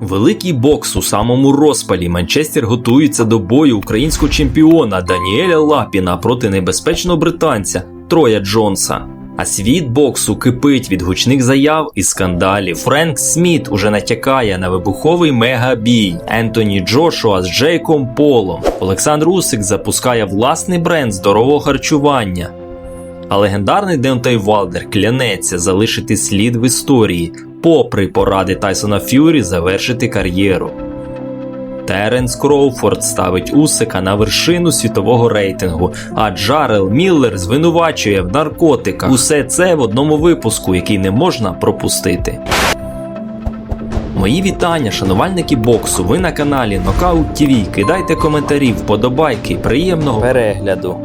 Великий бокс у самому розпалі. Манчестер готується до бою українського чемпіона Даніеля Лапіна проти небезпечного британця Троя Джонса. А світ боксу кипить від гучних заяв і скандалів. Френк Сміт уже натякає на вибуховий мегабій. Ентоні Джошуа з Джейком Полом. Олександр Усик запускає власний бренд здорового харчування. А легендарний Деонтей Валдер клянеться залишити слід в історії, попри поради Тайсона Ф'юрі завершити кар'єру. Теренс Кроуфорд ставить Усика на вершину світового рейтингу, а Джарел Міллер звинувачує в наркотиках. Усе це в одному випуску, який не можна пропустити. Мої вітання, шанувальники боксу. Ви на каналі Knockout TV. Кидайте коментарі, вподобайки, приємного перегляду.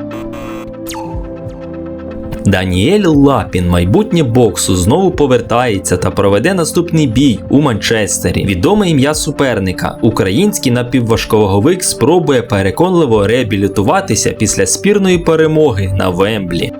Даніель Лапін, майбутнє боксу, знову повертається та проведе наступний бій у Манчестері. Відоме ім'я суперника. Український напівважковаговик спробує переконливо реабілітуватися після спірної перемоги на Вемблі.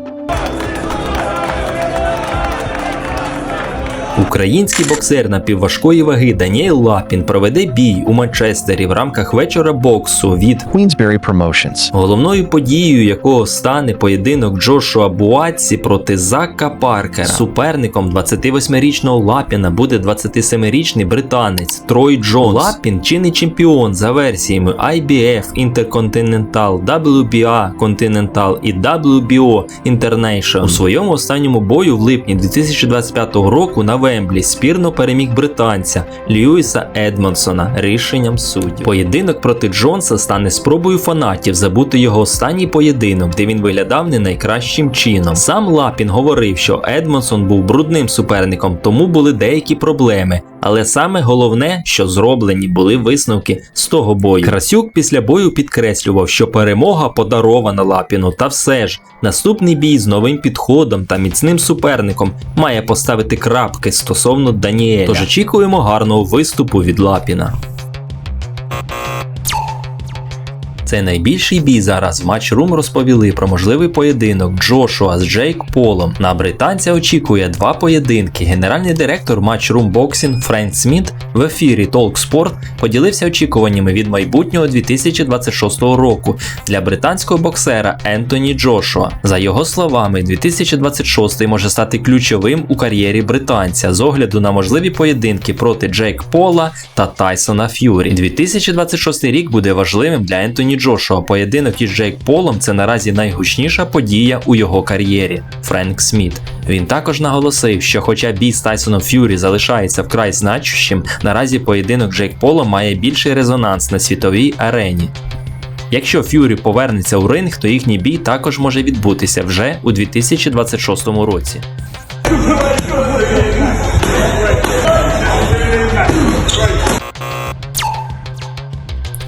Український боксер напівважкої ваги Даніель Лапін проведе бій у Манчестері в рамках вечора боксу від Queensberry Promotions. Головною подією якого стане поєдинок Джошуа Буатсі проти Зака Паркера. Суперником 28-річного Лапіна буде 27-річний британець Трой Джонс. Лапін чинний чемпіон за версіями IBF Intercontinental, WBA Continental і WBO International. У своєму останньому бою в липні 2025 року на Вемблі спірно переміг британця Льюіса Едмонсона рішенням суддів. Поєдинок проти Джонса стане спробою фанатів забути його останній поєдинок, де він виглядав не найкращим чином. Сам Лапін говорив, що Едмонсон був брудним суперником, тому були деякі проблеми. Але саме головне, що зроблені були висновки з того бою. Красюк після бою підкреслював, що перемога подарована Лапіну, та все ж наступний бій з новим підходом та міцним суперником має поставити крапки стосовно Даніеля. Тож очікуємо гарного виступу від Лапіна. Це найбільший бій зараз. В матчрум розповіли про можливий поєдинок Джошуа з Джейк Полом. На британця очікує два поєдинки. Генеральний директор матчрум боксінг Френк Сміт в ефірі Talk Sport поділився очікуваннями від майбутнього 2026 року для британського боксера Ентоні Джошуа. За його словами, 2026 може стати ключовим у кар'єрі британця з огляду на можливі поєдинки проти Джейк Пола та Тайсона Ф'юрі. 2026 рік буде важливим для Ентоні Джошуа. Поєдинок із Джейк Полом це наразі найгучніша подія у його кар'єрі. Френк Сміт. Він також наголосив, що хоча бій з Тайсоном Ф'юрі залишається вкрай значущим, наразі поєдинок Джейк Пола має більший резонанс на світовій арені. Якщо Ф'юрі повернеться у ринг, то їхній бій також може відбутися вже у 2026 році.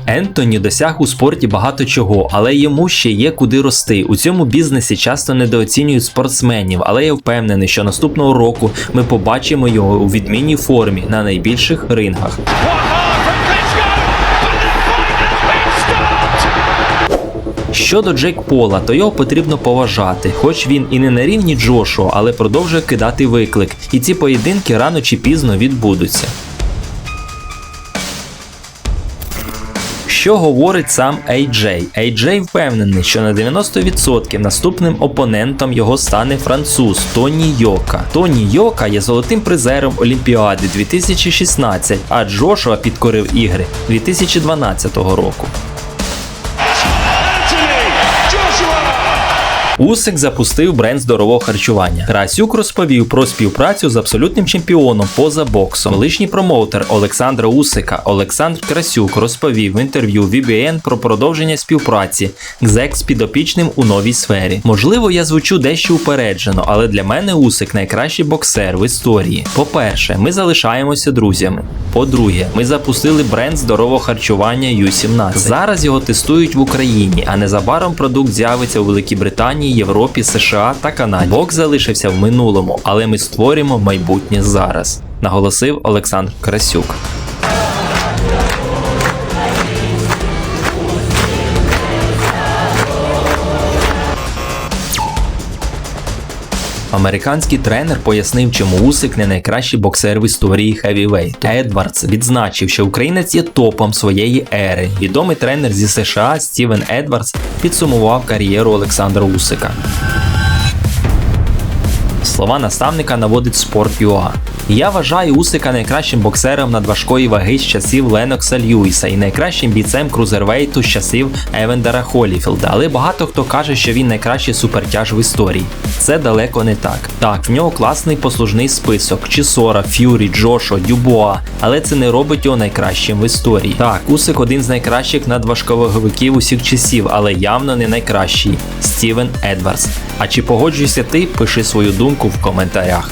Ентоні досяг у спорті багато чого, але йому ще є куди рости. У цьому бізнесі часто недооцінюють спортсменів, але я впевнений, що наступного року ми побачимо його у відмінній формі на найбільших рингах. Щодо Джейк Пола, то його потрібно поважати, хоч він і не на рівні Джошуа, але продовжує кидати виклик, і ці поєдинки рано чи пізно відбудуться. Що говорить сам AJ? AJ впевнений, що на 90% наступним опонентом його стане француз Тоні Йока. Тоні Йока є золотим призером Олімпіади 2016, а Джошуа підкорив ігри 2012 року. Усик запустив бренд здорового харчування. Красюк розповів про співпрацю з абсолютним чемпіоном поза боксом. Колишній промоутер Олександра Усика Олександр Красюк розповів в інтерв'ю VBN про продовження співпраці з екс-підопічним у новій сфері. Можливо, я звучу дещо упереджено, але для мене Усик найкращий боксер в історії. По-перше, ми залишаємося друзями. По-друге, ми запустили бренд здорового харчування U17. Зараз його тестують в Україні, а незабаром продукт з'явиться у Великій Британії. Європі, США та Канаді. Бокс залишився в минулому, але ми створюємо майбутнє зараз, наголосив Олександр Красюк. Американський тренер пояснив, чому Усик не найкращий боксер в історії хевівейту. Едвардс відзначив, що українець є топом своєї ери. Відомий тренер зі США Стівен Едвардс підсумував кар'єру Олександра Усика. Слова наставника наводить Sport.ua. Я вважаю Усика найкращим боксером надважкої ваги з часів Ленокса Льюіса і найкращим бійцем крузервейту з часів Евендера Холіфілда, але багато хто каже, що він найкращий супертяж в історії. Це далеко не так. Так, в нього класний послужний список: Чісора, Ф'юрі, Джошо, Дюбуа, але це не робить його найкращим в історії. Так, Усик один з найкращих надважковаговиків усіх часів, але явно не найкращий. Стівен Едвардс. А чи погоджуєшся ти? Пиши свою думку в коментарях.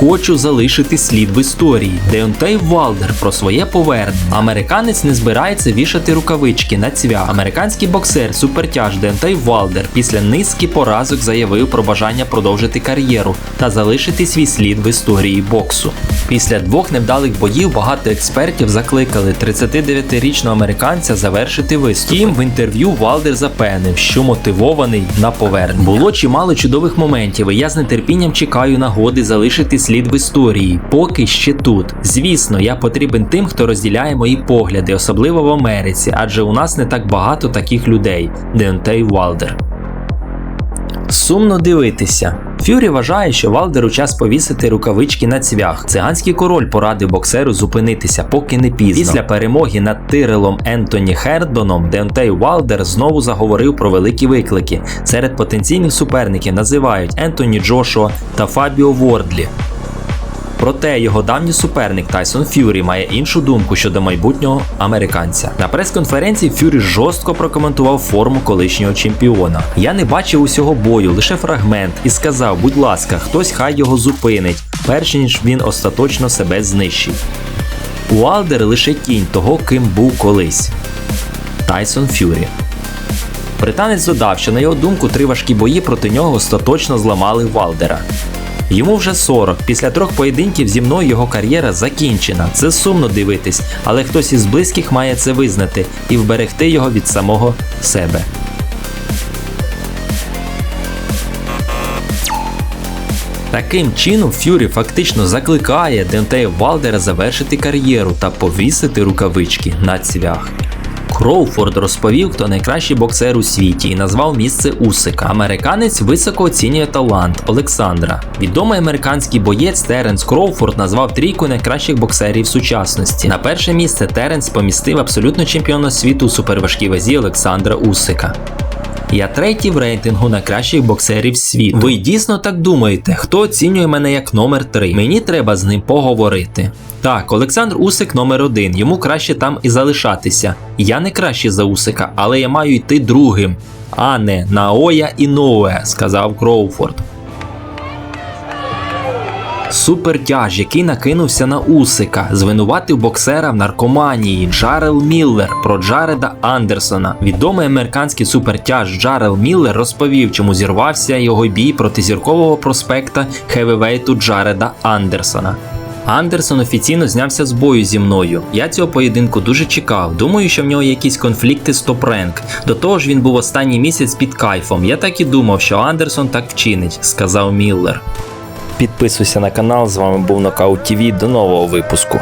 Хочу залишити слід в історії. Деонтей Валдер про своє повернення. Американець не збирається вішати рукавички на цвях. Американський боксер супертяж Деонтей Валдер після низки поразок заявив про бажання продовжити кар'єру та залишити свій слід в історії боксу. Після двох невдалих боїв багато експертів закликали 39-річного американця завершити виступ. Втім, в інтерв'ю Валдер запевнив, що мотивований на повернення. Було чимало чудових моментів, і я з нетерпінням чекаю нагоди залишити слід в історії, поки ще тут. Звісно, я потрібен тим, хто розділяє мої погляди, особливо в Америці, адже у нас не так багато таких людей. Деонтей Валдер. Сумно дивитися. Фюрі вважає, що Валдеру час повісити рукавички на цвях. Циганський король порадив боксеру зупинитися, поки не пізно. Після перемоги над Тирелом Ентоні Хердоном Деонтей Валдер знову заговорив про великі виклики. Серед потенційних суперників називають Ентоні Джошуа та Фабіо Вордлі. Проте його давній суперник Тайсон Ф'юрі має іншу думку щодо майбутнього американця. На прес-конференції Ф'юрі жорстко прокоментував форму колишнього чемпіона. Я не бачив усього бою, лише фрагмент, і сказав: будь ласка, хтось хай його зупинить, перш ніж він остаточно себе знищить. Уалдер лише тінь того, ким був колись. Тайсон Ф'юрі. Британець додав, що на його думку три важкі бої проти нього остаточно зламали Валдера. Йому вже 40. Після трьох поєдинків зі мною його кар'єра закінчена. Це сумно дивитись, але хтось із близьких має це визнати і вберегти його від самого себе. Таким чином, Ф'юрі фактично закликає Дентея Валдера завершити кар'єру та повісити рукавички на цвях. Кроуфорд розповів, хто найкращий боксер у світі і назвав місце Усика. Американець високо оцінює талант Олександра. Відомий американський боєць Теренс Кроуфорд назвав трійку найкращих боксерів сучасності. На перше місце Теренс помістив абсолютно чемпіона світу у суперважкій вазі Олександра Усика. Я третій в рейтингу найкращих боксерів світу. Ви дійсно так думаєте, хто оцінює мене як номер 3? Мені треба з ним поговорити. Так, Олександр Усик номер один. Йому краще там і залишатися. Я не краще за Усика, але я маю йти другим, а не Наоя і Ноуе, сказав Кроуфорд. Супертяж, який накинувся на Усика, звинуватив боксера в наркоманії Джарел Міллер про Джареда Андерсона. Відомий американський супертяж Джарел Міллер розповів, чому зірвався його бій проти зіркового проспекта хевівейту Джареда Андерсона. Андерсон офіційно знявся з бою зі мною. Я цього поєдинку дуже чекав. Думаю, що в нього якісь конфлікти з топ-ренк. До того ж, він був останній місяць під кайфом. Я так і думав, що Андерсон так вчинить, сказав Міллер. Підписуйся на канал. З вами був Нокаут ТВ. До нового випуску.